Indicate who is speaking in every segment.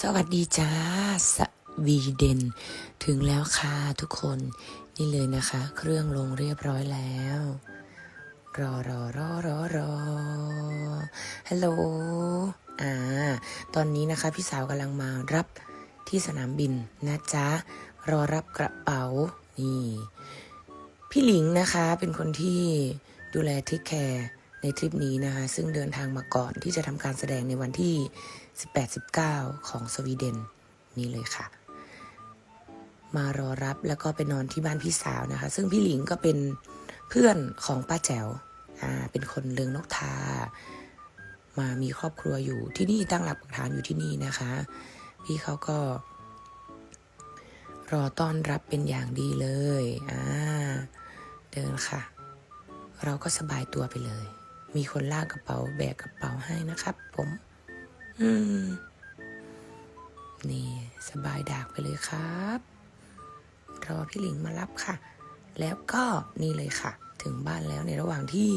Speaker 1: สวัสดีจ้าสวีเดน ถึงแล้วค่ะทุกคนนี่เลยนะคะ เครื่องลงเรียบร้อยแล้ว รอรอรอรอรอฮัลโหลอ่า ตอนนี้นะคะพี่สาวกำลังมารับที่สนามบินนะจ๊ะ รอรับกระเป๋า นี่ พี่หลิงนะคะเป็นคนที่ดูแลเทคแคร์ในทริปนี้นะคะ ซึ่งเดินทางมาก่อนที่จะทำการแสดงในวันที่ 18-19 ของสวีเดนนี่เลยค่ะ มารอรับแล้วก็ไปนอนที่บ้านพี่สาวนะคะ ซึ่งพี่หลิงก็เป็นเพื่อนของป้าแจ๋วอ่าเป็นคนเลืองนกทา มามีครอบครัวอยู่ที่นี่ตั้งหลักปักฐานอยู่ที่นี่นะคะ พี่เขาก็ รอต้อนรับเป็นอย่างดีเลยอ่าเดินค่ะ เราก็สบายตัวไปเลย มีคนลากกระเป๋าแบกกระเป๋าให้นะครับผมอืม นี่สบายดากไปเลยครับ รอพี่หลิงมารับค่ะ แล้วก็นี่เลยค่ะ ถึงบ้านแล้วในระหว่างที่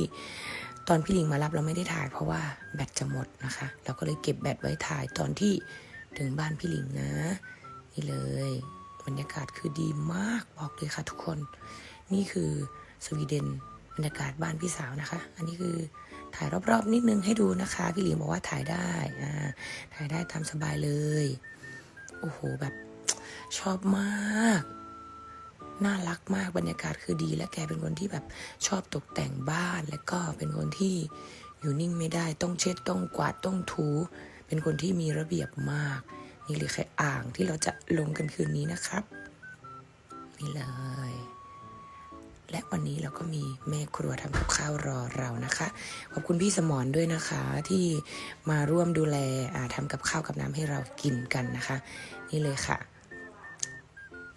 Speaker 1: ตอนพี่หลิงมารับเราไม่ได้ถ่ายเพราะว่าแบตจะหมดนะคะ เราก็เลยเก็บแบตไว้ถ่ายตอนที่ถึงบ้านพี่หลิงนะ นี่เลยบรรยากาศคือดีมากบอกเลยค่ะทุกคน นี่คือสวีเดนบรรยากาศบ้านพี่สาวนะคะ อันนี้คือ ถ่ายรอบๆนิดนึงให้ดูนะคะ พี่หลิงบอกว่าถ่ายได้อ่าถ่ายได้ตามสบายเลย โอ้โหแบบชอบมาก น่ารักมากบรรยากาศคือดี และแกเป็นคนที่แบบชอบตกแต่งบ้าน และก็เป็นคนที่อยู่นิ่งไม่ได้ต้องเช็ดต้องกวาดต้องถู เป็นคนที่มีระเบียบมาก นี่เลยแค่อ่างที่เราจะลงกันคืนนี้นะครับ นี่เลย และวันนี้เราก็มีแม่ครัวทำกับข้าวรอเรานะคะ ขอบคุณพี่สมรด้วยนะคะที่มาร่วมดูแลทำกับข้าวกับน้ำให้เรากินกันนะคะ นี่เลยค่ะ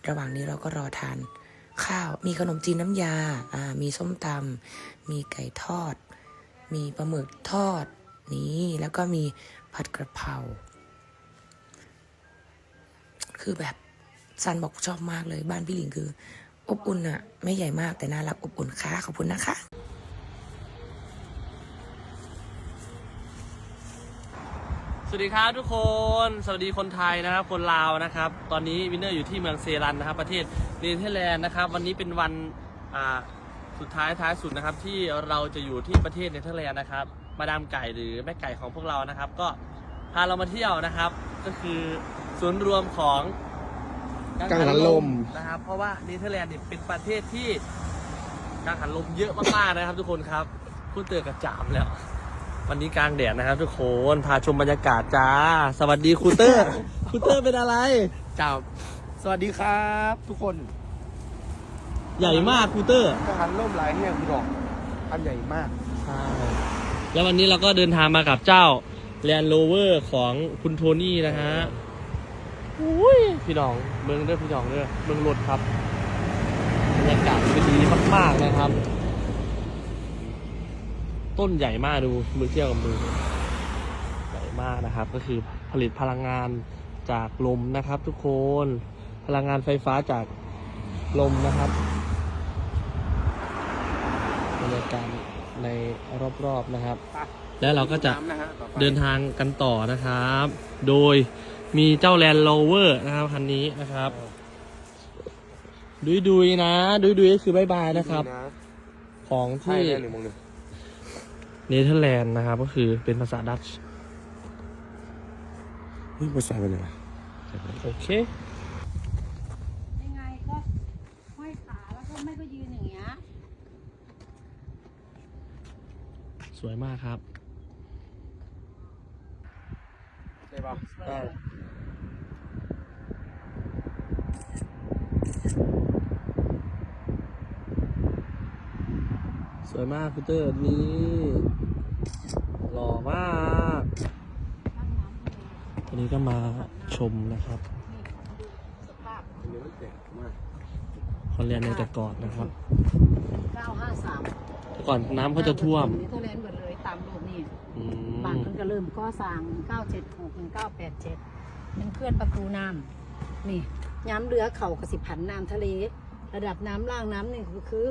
Speaker 1: ระหว่างนี้เราก็รอทานข้าว มีขนมจีนน้ำยาอ่ามีส้มตำมีไก่ทอด มีปลาหมึกทอด นี่แล้วก็มีผัดกระเพราคือแบบซันบอกชอบมากเลยบ้านพี่หลิงคือ อบอุ่นอะไม่ใหญ่มากแต่น่ารักอบอุ่นค่ะขอบคุณนะคะ
Speaker 2: สวัสดีครับทุกคน สวัสดีคนไทยนะครับ คนลาวนะครับ ตอนนี้วินเนอร์อยู่ที่เมืองเซรันนะครับ ประเทศเนเธอร์แลนด์นะครับ วันนี้เป็นวันอ่าสุดท้ายท้ายสุดนะครับ ที่เราจะอยู่ที่ประเทศเนเธอร์แลนด์นะครับ มาดามไก่หรือแม่ไก่ของพวกเรานะครับ ก็พาเรามาเที่ยวนะครับ ก็คือศูนย์รวมของ
Speaker 3: กังหันลม
Speaker 2: นะครับ เพราะว่าเนเธอร์แลนด์เนี่ยเป็นประเทศที่กังหันลมเยอะมากๆนะครับ ทุกคนครับพูดเตือนกระจามแล้ว วันนี้กลางแดดนะครับ ทุกคนพาชมบรรยากาศจ้า สวัสดีครูเตอร์ครูเตอร์เป็นอะไร
Speaker 3: จ้าสวัสดีครับ ทุกคน
Speaker 2: ใหญ่มากครูเตอร์
Speaker 3: กังหันล่มหลายเนี่ยคุณดอกอันใหญ่มาก
Speaker 2: ใช่แล้ววันนี้เราก็เดินทางมากับเจ้าแลนด์โรเวอร์ของคุณโทนี่นะฮะ อุ้ยพี่น้องเมืองเด้อพี่น้องเด้อเมืองรถครับบรรยากาศเป็นดีมากๆนะครับ ต้นใหญ่มากดูมือเที่ยวกับมือใหญ่มากนะครับ ก็คือผลิตพลังงานจากลมนะครับ ทุกคนพลังงานไฟฟ้าจากลมนะครับบรรยากาศในรอบๆนะครับ แล้วเราก็จะ
Speaker 3: น้ำนะฮะต่อไป
Speaker 2: เดินทางกันต่อนะครับ โดย มีเจ้าแลนด์โรเวอร์นะครับคันนี้นะครับ ดุยดุยๆนะ ดุยดุยๆก็คือบายบายนะครับ
Speaker 3: นะ
Speaker 2: ของ
Speaker 3: ใช่
Speaker 2: ที่
Speaker 3: เลยหนึ่งโมงหนึ่ง
Speaker 2: เนเธอร์แลนด์นะครับ ก็คือเป็นภาษาดัตช์
Speaker 3: นี่ภาษาเป็นไง
Speaker 2: โอเค
Speaker 4: ยังไงก็ห้อยขาแล้วก็ไม่ก็ยืนอย่างเงี้ย
Speaker 2: สวยมากครับ
Speaker 3: ได้ปะ
Speaker 2: ได้ สวยมากคุณเตอร์นี่หล่อมากวันนี้ก็มาชมนะครับ
Speaker 4: สภาพ
Speaker 3: อันนี้มันแตกมาก
Speaker 2: คอนแลนด์ในแต่ก่อนนะครับ
Speaker 4: 953
Speaker 2: แต่ก่อนน้ำเขาจะท่วม
Speaker 4: เนเธอร์แลนด์หมดเลยตามรูปนี่
Speaker 2: อื
Speaker 4: บาง
Speaker 2: ม
Speaker 4: มันก็เริ่มก่อสร้าง976ถึง987เป็นเพื่อนประตูน้ำนี่ย้ำเรือเข่ากระสิบผันน้ำทะเล ระดับน้ำล่างน้ำหนึ่งคือคือ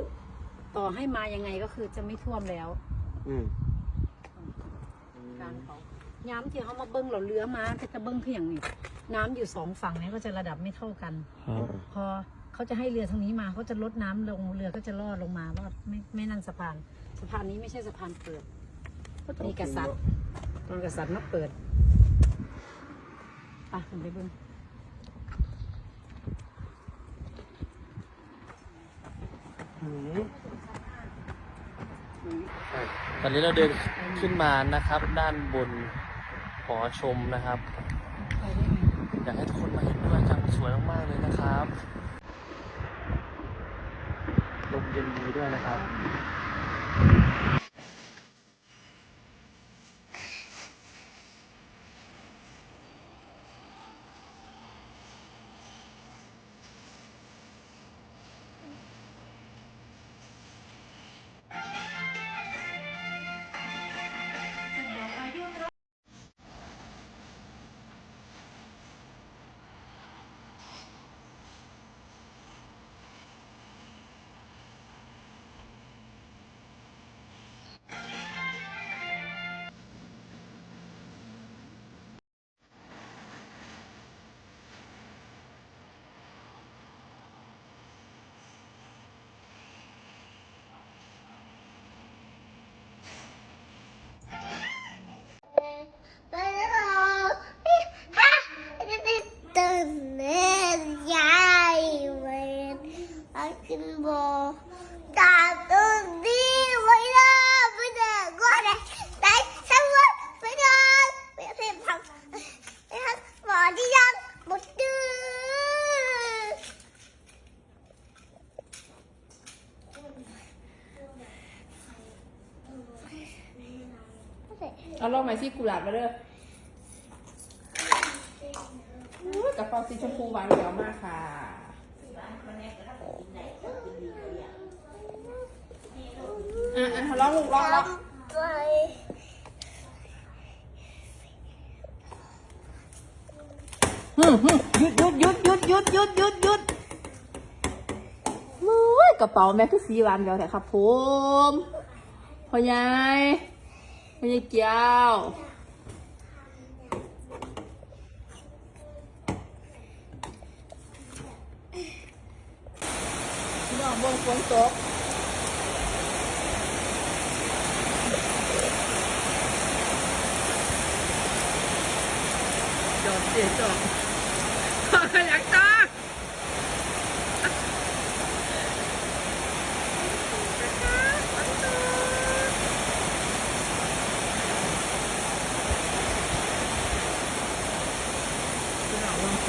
Speaker 4: ต่อให้มายังไงก็คือจะไม่ท่วมแล้ว
Speaker 3: อืม
Speaker 4: การเขาย้ำที่เขามาเบิ้งเราเรือมาก็จะเบิ้งเพียงนี่น้ำอยู่สองฝั่งเนี่ยก็จะระดับไม่เท่ากันพอเขาจะให้เรือทางนี้มาเขาจะลดน้ำลงเรือก็จะลอดลงมาลอดไม่ไม่นั่งสะพาน สะพานนี้ไม่ใช่สะพานเปิดมีกษัตริย์ตอนกษัตริย์มาเปิดไปคุณไปเบิ้ง
Speaker 5: ตอนนี้เราเดินขึ้นมานะครับ ด้านบนหอชมนะครับ อยากให้ทุกคนมาเห็นด้วยจังสวยมากๆเลยนะครับลมเย็นดีด้วยนะครับ
Speaker 6: เอาลอง
Speaker 7: ไหมสิกุหลาบมาเด้ออุ๊ยกระเป๋าสีชมพูหวานแหววมากค่ะอะอะลองลูกลองลอง
Speaker 6: ไป
Speaker 7: หึ่มหึ่มหยุดหยุดหยุดหยุดหยุดหยุดหยุดหยุดมุ้ยกระเป๋าแม่คือสีหวานแหววแต่ครับผมพ่อใหญ่ ไม่ใช่เกียวพี่น้องบงฝนตก
Speaker 5: จอดเสียจอ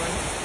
Speaker 7: one.